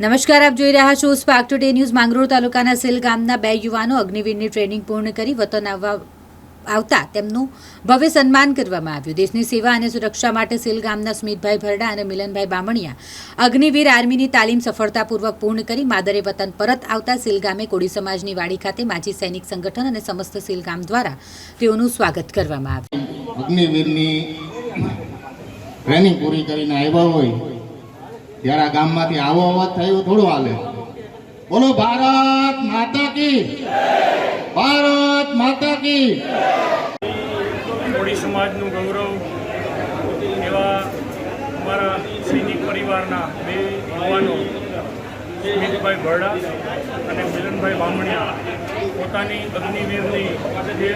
નમસ્કાર, આપ જોઈ રહ્યા છો સ્પાર્ક ટુડે ન્યૂઝ માંગરોળ તાલુકાના સેલ ગામના બે યુવાનો અગ્નિવીરની ટ્રેનિંગ પૂર્ણ કરી, વતન આવવા આવતા તેમનું ભવ્ય સન્માન કરવામાં આવ્યું. દેશની સેવા અને સુરક્ષા માટે સેલ ગામના સ્મિતભાઈ ભરડા અને મિલનભાઈ બામણિયા અગ્નિવીર આર્મીની તાલીમ સફળતાપૂર્વક પૂર્ણ કરી, માદરે વતન પરત આવતા સેલ ગામે કોળી સમાજની વાડી ખાતે માજી સૈનિક સંગઠન અને સમસ્ત સેલ ગામ દ્વારા તેઓનું સ્વાગત કરવામાં આવ્યું. અગ્નિવીરની ટ્રેનિંગ પૂરી કરીને આવ્યા હોય ત્યારે આ ગામમાંથી આવો અવાજ થયો, થોડો હાલે. બોલો, ભારત માતા કી ભારત માતા કી કોળી સમાજનું ગૌરવ એવા અમારા સૈનિક પરિવારના બે યુવાનો, સુમિતભાઈ ભરડા અને મિલનભાઈ બામણિયા, પોતાની અગ્નિવીરની જે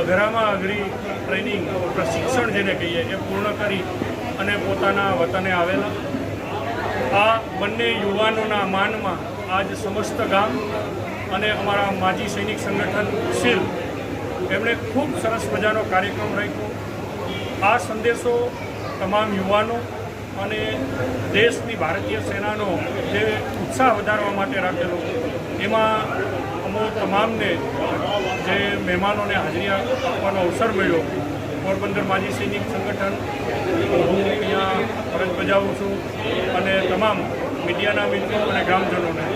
અઘરામાં અઘરી ટ્રેનિંગ પ્રશિક્ષણ જેને કહીએ, એ પૂર્ણ કરી અને પોતાના વતને આવેલા. આ બંને યુવાનોના માનમાં આજ સમસ્ત ગામ અને અમારા માજી સૈનિક સંગઠન શીલ એમણે ખૂબ સરસ મજાનો કાર્યક્રમ રાખ્યો. આ સંદેશો તમામ યુવાનો અને દેશની ભારતીય સેનાનો જે ઉત્સાહ વધારવા માટે રાખેલો, એમાં અમો તમામને જે મહેમાનોને હાજરી આપવાનો અવસર મળ્યો. પોરબંદર માજી સૈનિક સંગઠન હું અહીંયા ફરજ બજાવું છું અને તમામ મીડિયાના મિત્રો અને ગ્રામજનોને.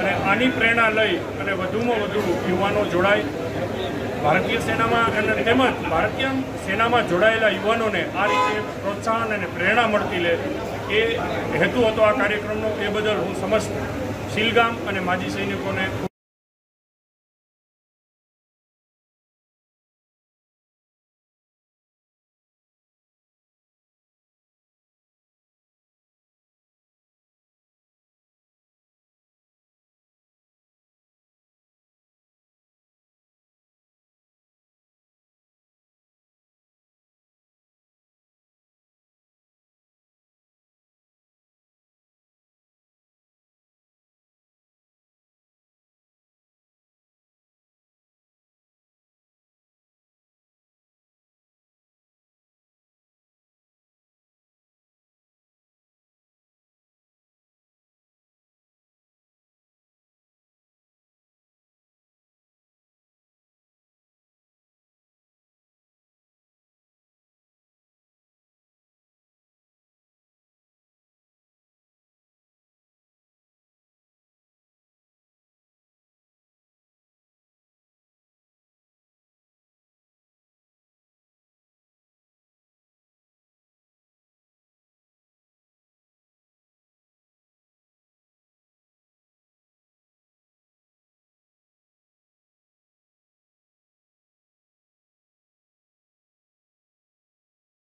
અને આની પ્રેરણા લઈ અને વધુમાં વધુ યુવાનો જોડાય. ભારતીય સેનામાં અને તેમજ ભારતીય સેનામાં જોડાયેલા યુવાનોને આ રીતે પ્રોત્સાહન અને પ્રેરણા મળતી લે એ હેતુ હતો આ કાર્યક્રમનો. એ બદલ હું સમસ્ત શીલગામ અને માજી સૈનિકોને